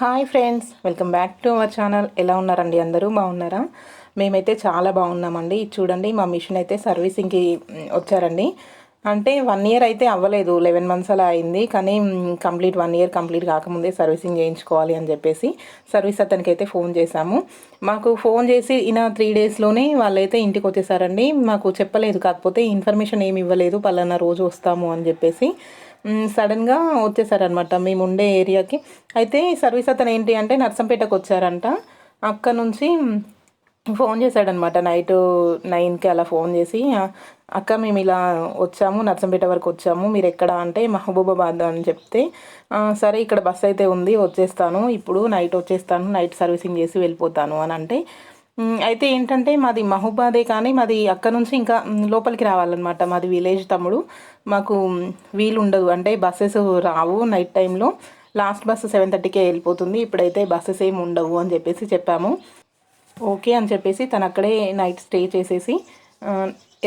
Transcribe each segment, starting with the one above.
Hi friends welcome back to our channel. ఎలా ఉన్నారండి అందరూ? బాగున్నారా? మేమైతే చాలా బాగున్నామండి. ఇది చూడండి మా మిషన్ అయితే సర్వీసింగ్కి వచ్చారండి. అంటే వన్ ఇయర్ అయితే అవ్వలేదు లెవెన్ మంత్స్ అలా అయింది. కానీ కంప్లీట్ వన్ ఇయర్ కంప్లీట్ కాకముందే సర్వీసింగ్ చేయించుకోవాలి అని చెప్పేసి సర్వీస్ అతనికి అయితే ఫోన్ చేశాము. మాకు ఫోన్ చేసి ఈయన త్రీ డేస్లోనే వాళ్ళైతే ఇంటికి వచ్చేసారండి. మాకు చెప్పలేదు కాకపోతే ఇన్ఫర్మేషన్ ఏమి ఇవ్వలేదు. పలానా రోజు వస్తాము అని చెప్పేసి సడన్గా వచ్చేసారనమాట మేము ఉండే ఏరియాకి. అయితే సర్వీస్ అతను ఏంటి అంటే నర్సంపేటకు వచ్చారంట. అక్కడ నుంచి ఫోన్ చేశాడనమాట నైట్ నైన్కి అలా ఫోన్ చేసి అక్క మేము ఇలా వచ్చాము నర్సంపేట వరకు వచ్చాము మీరు ఎక్కడ? అంటే మహబూబాబాద్ అని చెప్తే సరే ఇక్కడ బస్ అయితే ఉంది వచ్చేస్తాను ఇప్పుడు నైట్ వచ్చేస్తాను నైట్ సర్వీసింగ్ చేసి వెళ్ళిపోతాను అని అంటే అయితే ఏంటంటే మాది మహూబాదే కానీ మాది అక్కడ నుంచి ఇంకా లోపలికి రావాలన్నమాట. మాది విలేజ్ తమ్ముడు. మాకు వీలు ఉండదు అంటే బస్సెస్ రావు నైట్ టైంలో. లాస్ట్ బస్సు సెవెన్ థర్టీకే వెళ్ళిపోతుంది. ఇప్పుడైతే బస్సెస్ ఏమి ఉండవు అని చెప్పేసి చెప్పాము. ఓకే అని చెప్పేసి తను అక్కడే నైట్ స్టే చేసేసి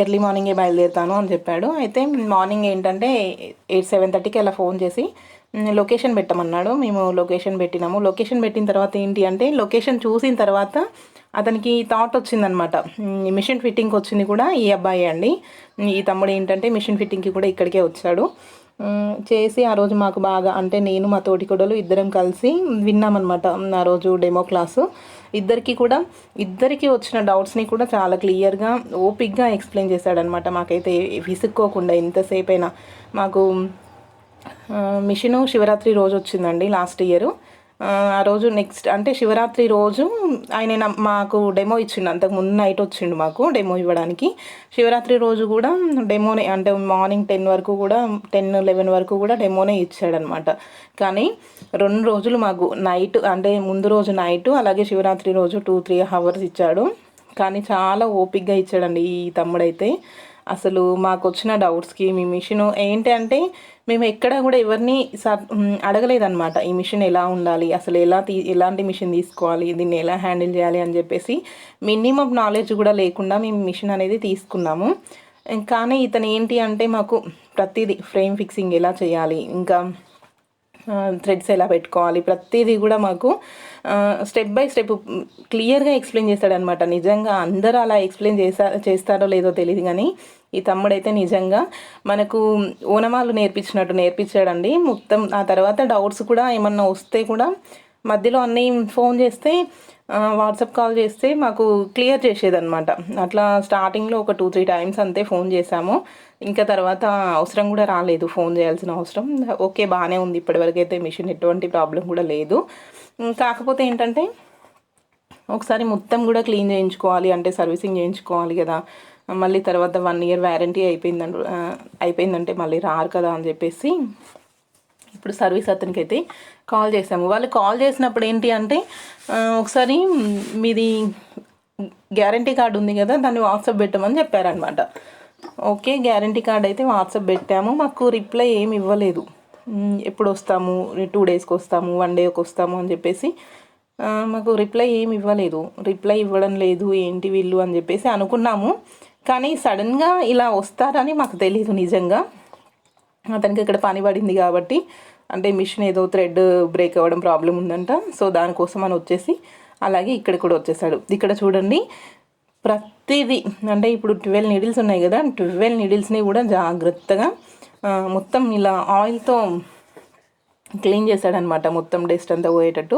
ఎర్లీ మార్నింగే బయలుదేరుతాను అని చెప్పాడు. అయితే మార్నింగ్ ఏంటంటే ఎయిట్ సెవెన్ థర్టీకి అలా ఫోన్ చేసి లొకేషన్ పెట్టమన్నాడు. మేము లొకేషన్ పెట్టినాము. లొకేషన్ పెట్టిన తర్వాత ఏంటి అంటే లొకేషన్ చూసిన తర్వాత అతనికి థాట్ వచ్చిందనమాట మిషన్ ఫిట్టింగ్కి వచ్చింది కూడా ఈ అబ్బాయి అండి. ఈ తమ్ముడు ఏంటంటే మిషన్ ఫిట్టింగ్కి కూడా ఇక్కడికే వచ్చాడు. చేసి ఆ రోజు మాకు బాగా అంటే నేను మా తోటి కొడలు ఇద్దరం కలిసి విన్నామన్నమాట. ఆ రోజు డెమో క్లాసు ఇద్దరికి కూడా ఇద్దరికి వచ్చిన డౌట్స్ని కూడా చాలా క్లియర్గా ఓపిక్గా ఎక్స్ప్లెయిన్ చేశాడనమాట మాకైతే విసుక్కోకుండా ఎంతసేపైనా మాకు మిషను శివరాత్రి రోజు వచ్చిందండి లాస్ట్ ఇయర్ ఆ రోజు నెక్స్ట్ అంటే శివరాత్రి రోజు ఆయన మాకు డెమో ఇచ్చిండు. అంతకు ముందు నైట్ వచ్చిండు మాకు డెమో ఇవ్వడానికి. శివరాత్రి రోజు కూడా డెమోనే అంటే మార్నింగ్ టెన్ వరకు కూడా టెన్ లెవెన్ వరకు కూడా డెమోనే ఇచ్చాడనమాట. కానీ రెండు రోజులు మాకు నైట్ అంటే ముందు రోజు నైట్ అలాగే శివరాత్రి రోజు టూ త్రీ అవర్స్ ఇచ్చాడు. కానీ చాలా ఓపిక్గా ఇచ్చాడండి ఈ తమ్ముడైతే. అసలు మాకు వచ్చిన డౌట్స్కి మీ మిషన్ ఏంటి అంటే మేము ఎక్కడ కూడా ఎవరిని అడగలేదన్నమాట. ఈ మిషన్ ఎలా ఉండాలి? అసలు ఎలా తీ ఎలాంటి మిషన్ తీసుకోవాలి? దీన్ని ఎలా హ్యాండిల్ చేయాలి అని చెప్పేసి మినిమం నాలెడ్జ్ కూడా లేకుండా మేము మిషన్ అనేది తీసుకున్నాము. కానీ ఇతను ఏంటి అంటే మాకు ప్రతిదీ ఫ్రేమ్ ఫిక్సింగ్ ఎలా చేయాలి? ఇంకా థ్రెడ్స్ ఎలా పెట్టుకోవాలి? ప్రతిదీ కూడా మాకు స్టెప్ బై స్టెప్ క్లియర్గా ఎక్స్ప్లెయిన్ చేస్తాడనమాట నిజంగా అందరూ అలా ఎక్స్ప్లెయిన్ చేసా చేస్తారో లేదో తెలియదు కానీ ఈ తమ్ముడైతే నిజంగా మనకు ఓనమాలు నేర్పించినట్టు నేర్పించాడండి. మొత్తం ఆ తర్వాత డౌట్స్ కూడా ఏమన్నా వస్తే కూడా మధ్యలో అన్నీ ఫోన్ చేస్తే వాట్సాప్ కాల్ చేస్తే మాకు క్లియర్ చేసేదన్నమాట. అట్లా స్టార్టింగ్లో ఒక టూ త్రీ టైమ్స్ అంతే ఫోన్ చేశాము ఇంకా తర్వాత అవసరం కూడా రాలేదు ఫోన్ చేయాల్సిన అవసరం. ఓకే బాగానే ఉంది. ఇప్పటివరకు అయితే మిషన్ ఎటువంటి ప్రాబ్లం కూడా లేదు. కాకపోతే ఏంటంటే ఒకసారి మొత్తం కూడా క్లీన్ చేయించుకోవాలి. అంటే సర్వీసింగ్ చేయించుకోవాలి కదా. మళ్ళీ తర్వాత వన్ ఇయర్ వ్యారంటీ అయిపోయిందంట అయిపోయిందంటే మళ్ళీ రారు కదా అని చెప్పేసి ఇప్పుడు సర్వీస్ అతనికి అయితే కాల్ చేసాము వాళ్ళు కాల్ చేసినప్పుడు ఏంటి అంటే ఒకసారి మీది గ్యారంటీ కార్డు ఉంది కదా దాన్ని వాట్సాప్ పెట్టమని చెప్పారనమాట ఓకే గ్యారంటీ కార్డ్ అయితే వాట్సాప్ పెట్టాము. మాకు రిప్లై ఏమి ఇవ్వలేదు. ఎప్పుడు వస్తాము? టూ డేస్కి వస్తాము? వన్ డేకి వస్తాము అని చెప్పేసి మాకు రిప్లై ఏమి ఇవ్వలేదు. రిప్లై ఇవ్వడం లేదు ఏంటి వీళ్ళు అని చెప్పేసి అనుకున్నాము. కానీ సడన్గా ఇలా వస్తారని మాకు తెలియదు నిజంగా. అతనికి ఇక్కడ పని పడింది కాబట్టి అంటే మిషన్ ఏదో థ్రెడ్ బ్రేక్ అవ్వడం ప్రాబ్లం ఉందంట. సో దానికోసం అని వచ్చేసి అలాగే ఇక్కడ కూడా వచ్చేసాడు. ఇక్కడ చూడండి ప్రతిదీ అంటే ఇప్పుడు ట్వెల్వ్ నీడిల్స్ ఉన్నాయి కదా ట్వెల్వ్ నీడిల్స్ని కూడా జాగ్రత్తగా మొత్తం ఇలా ఆయిల్తో క్లీన్ చేశాడనమాట మొత్తం డస్ట్ అంతా పోయేటట్టు.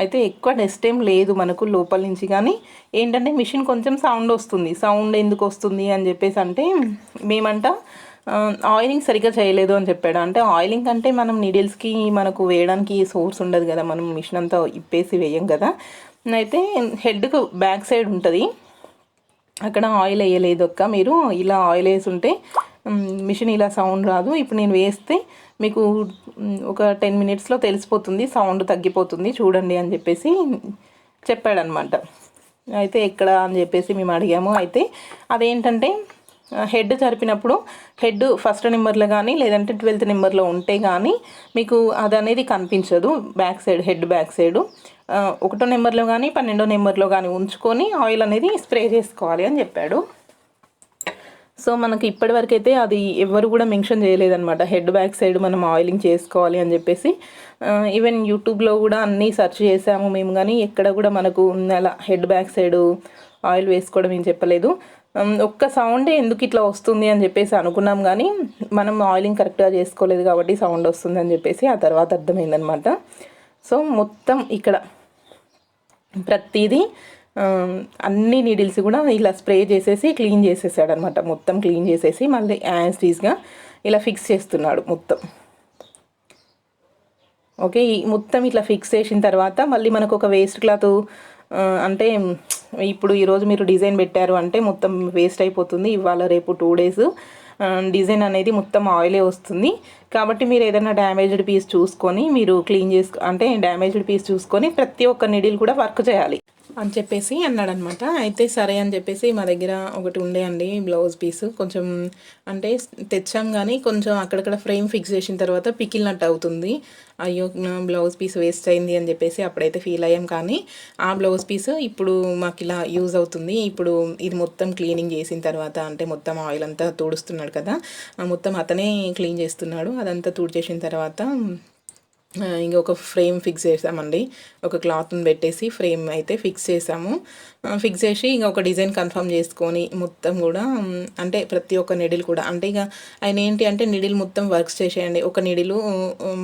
అయితే ఎక్కువ డస్ట్ ఏం లేదు మనకు లోపల నుంచి కానీ ఏంటంటే మిషన్ కొంచెం సౌండ్ వస్తుంది. సౌండ్ ఎందుకు వస్తుంది అని చెప్పేసి అంటే మేమంట ఆయిలింగ్ సరిగ్గా చేయలేదు అని చెప్పాడు. అంటే ఆయిలింగ్ అంటే మనం నీడిల్స్కి మనకు వేయడానికి సోర్స్ ఉండదు కదా. మనం మిషన్ అంతా ఇప్పేసి వేయం కదా. అయితే హెడ్కు బ్యాక్ సైడ్ ఉంటుంది. అక్కడ ఆయిల్ వేయలేదు అక్క. మీరు ఇలా ఆయిల్ వేసి ఉంటే మిషన్ ఇలా సౌండ్ రాదు. ఇప్పుడు నేను వేస్తే మీకు ఒక టెన్ మినిట్స్లో తెలిసిపోతుంది సౌండ్ తగ్గిపోతుంది. చూడండి అని చెప్పేసి చెప్పాడనమాట అయితే ఎక్కడ అని చెప్పేసి మేము అడిగాము. అయితే అదేంటంటే హెడ్ జరిపినప్పుడు హెడ్ ఫస్ట్ నెంబర్లో కానీ లేదంటే ట్వెల్త్ నెంబర్లో ఉంటే కానీ మీకు అది అనేది కనిపించదు back side head back side ఒకటో నెంబర్లో కానీ పన్నెండో నెంబర్లో కానీ ఉంచుకొని ఆయిల్ అనేది స్ప్రే చేసుకోవాలి అని చెప్పాడు. సో మనకి ఇప్పటివరకు అయితే అది ఎవరు కూడా మెన్షన్ చేయలేదన్నమాట. హెడ్ బ్యాక్ సైడ్ మనం ఆయిలింగ్ చేసుకోవాలి అని చెప్పేసి. ఈవెన్ యూట్యూబ్లో కూడా అన్నీ సెర్చ్ చేసాము మేము కానీ ఎక్కడ కూడా మనకు అలా హెడ్ బ్యాక్ సైడ్ ఆయిల్ వేసుకోవడం ఏం చెప్పలేదు. ఒక్క సౌండే ఎందుకు ఇట్లా వస్తుంది అని చెప్పేసి అనుకున్నాం కానీ మనం ఆయిలింగ్ కరెక్ట్గా చేసుకోలేదు కాబట్టి సౌండ్ వస్తుంది అని చెప్పేసి ఆ తర్వాత అర్థమైందనమాట సో మొత్తం ఇక్కడ ప్రతిదీ అన్ని నీడిల్స్ కూడా ఇలా స్ప్రే చేసేసి క్లీన్ చేసేసాడు అనమాట మొత్తం క్లీన్ చేసేసి మళ్ళీ యాన్స్టీస్గా ఇలా ఫిక్స్ చేస్తున్నాడు మొత్తం. ఓకే ఈ మొత్తం ఇట్లా ఫిక్స్ చేసిన తర్వాత మళ్ళీ మనకు ఒక వేస్ట్ క్లాత్ అంటే ఇప్పుడు ఈరోజు మీరు డిజైన్ పెట్టారు అంటే మొత్తం వేస్ట్ అయిపోతుంది ఇవాళ రేపు టూ డేస్ డిజైన్ అనేది మొత్తం ఆయిలే వస్తుంది. కాబట్టి మీరు ఏదైనా డ్యామేజ్డ్ పీస్ చూసుకొని మీరు క్లీన్ చేసుకో అంటే డ్యామేజ్డ్ పీస్ చూసుకొని ప్రతి ఒక్క నిడిల్ కూడా వర్క్ చేయాలి. అని చెప్పేసి అన్నాడనమాట. అయితే సరే అని చెప్పేసి మా దగ్గర ఒకటి ఉండే అండి బ్లౌజ్ పీస్. కొంచెం అంటే తెచ్చాం కానీ కొంచెం అక్కడక్కడ ఫ్రేమ్ ఫిక్స్ చేసిన తర్వాత పికిలినట్టు అవుతుంది. అయ్యో బ్లౌజ్ పీస్ వేస్ట్ అయింది అని చెప్పేసి అప్పుడైతే ఫీల్ అయ్యాం కానీ ఆ బ్లౌజ్ పీస్ ఇప్పుడు మాకు ఇలా యూజ్ అవుతుంది. ఇప్పుడు ఇది మొత్తం క్లీనింగ్ చేసిన తర్వాత అంటే మొత్తం ఆయిల్ అంతా తుడుస్తున్నాడు కదా మొత్తం అతనే క్లీన్ చేస్తున్నాడు. అదంతా తుడిచేసిన తర్వాత ఇంకొక ఫ్రేమ్ ఫిక్స్ చేసామండి. ఒక క్లాత్ని పెట్టేసి ఫ్రేమ్ అయితే ఫిక్స్ చేసాము. ఫిక్స్ చేసి ఇంకా ఒక డిజైన్ కన్ఫర్మ్ చేసుకొని మొత్తం కూడా అంటే ప్రతి ఒక్క నిడిల్ కూడా. అంటే ఇక ఆయన ఏంటి అంటే నిడిల్ మొత్తం వర్క్స్ చేసేయండి. ఒక నిడిలు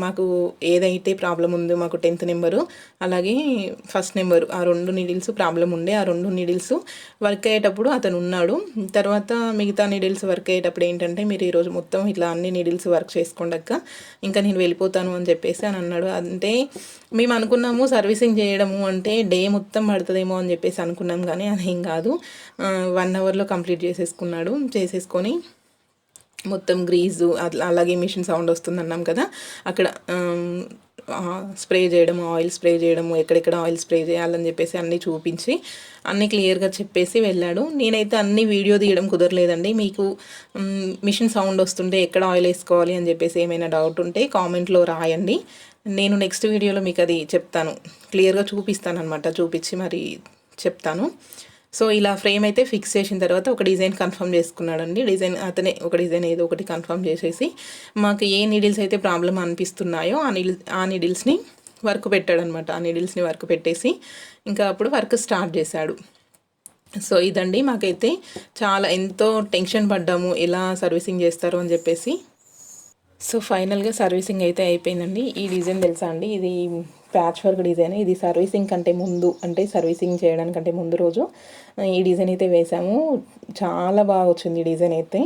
మాకు ఏదైతే ప్రాబ్లం ఉందో మాకు టెన్త్ నెంబరు అలాగే ఫస్ట్ నెంబరు ఆ రెండు నిడిల్స్ ప్రాబ్లం ఉండే ఆ రెండు నిడిల్స్ వర్క్ అయ్యేటప్పుడు అతను ఉన్నాడు. తర్వాత మిగతా నిడిల్స్ వర్క్ అయ్యేటప్పుడు ఏంటంటే మీరు ఈరోజు మొత్తం ఇట్లా అన్ని నిడిల్స్ వర్క్ చేసుకోండక్క ఇంకా నేను వెళ్ళిపోతాను అని చెప్పేసి అని అన్నాడు. అంటే మేము అనుకున్నాము సర్వీసింగ్ చేయడము అంటే డే మొత్తం పడుతుందేమో అని చెప్పేసి అనుకున్నాం కానీ అదేం కాదు. వన్ అవర్లో కంప్లీట్ చేసేసుకున్నాడు. చేసేసుకొని మొత్తం గ్రీజు అలాగే మిషన్ సౌండ్ వస్తుంది అన్నాం కదా. అక్కడ స్ప్రే చేయడం ఆయిల్ స్ప్రే చేయడము ఎక్కడెక్కడ ఆయిల్ స్ప్రే చేయాలని చెప్పేసి అన్నీ చూపించి అన్నీ క్లియర్గా చెప్పేసి వెళ్ళాడు. నేనైతే అన్ని వీడియో తీయడం కుదరలేదండి. మీకు మిషన్ సౌండ్ వస్తుంటే ఎక్కడ ఆయిల్ వేసుకోవాలి అని చెప్పేసి ఏమైనా డౌట్ ఉంటే కామెంట్లో రాయండి. నేను నెక్స్ట్ వీడియోలో మీకు అది చెప్తాను. క్లియర్గా చూపిస్తాను అనమాట చూపించి మరి చెప్తాను. సో ఇలా ఫ్రేమ్ అయితే ఫిక్స్ చేసిన తర్వాత ఒక డిజైన్ కన్ఫర్మ్ చేసుకున్నాడండి. డిజైన్ అతనే ఒక డిజైన్ ఏదో ఒకటి కన్ఫర్మ్ చేసేసి మాకు ఏ నీడిల్స్ అయితే ప్రాబ్లం అనిపిస్తున్నాయో ఆ నీడిల్ ఆ నీడిల్స్ని వర్క్ పెట్టాడనమాట. ఆ నీడిల్స్ని వర్క్ పెట్టేసి ఇంకా అప్పుడు వర్క్ స్టార్ట్ చేశాడు. సో ఇదండి మాకైతే చాలా ఎంతో టెన్షన్ పడ్డాము. ఎలా సర్వీసింగ్ చేస్తారు అని చెప్పేసి. సో ఫైనల్గా సర్వీసింగ్ అయితే అయిపోయిందండి. ఈ డిజైన్ తెలుసా అండి? ఇది ప్యాచ్ వర్క్ డిజైన్ ఇది సర్వీసింగ్ కంటే ముందు అంటే సర్వీసింగ్ చేయడానికంటే ముందు రోజు ఈ డిజైన్ అయితే వేసాము. చాలా బాగా వచ్చింది ఈ డిజైన్ అయితే.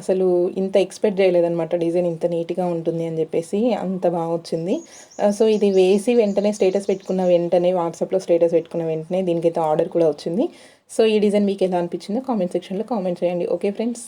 అసలు ఇంత ఎక్స్పెక్ట్ చేయలేదన్నమాట డిజైన్ ఇంత నీట్గా ఉంటుంది అని చెప్పేసి అంత బాగా వచ్చింది. సో ఇది వేసి వెంటనే స్టేటస్ పెట్టుకున్న వెంటనే వాట్సాప్లో స్టేటస్ పెట్టుకున్న వెంటనే దీనికైతే ఆర్డర్ కూడా వచ్చింది. సో ఈ డిజైన్ మీకు ఎలా అనిపించిందో కామెంట్ సెక్షన్లో కామెంట్ చేయండి. Okay friends.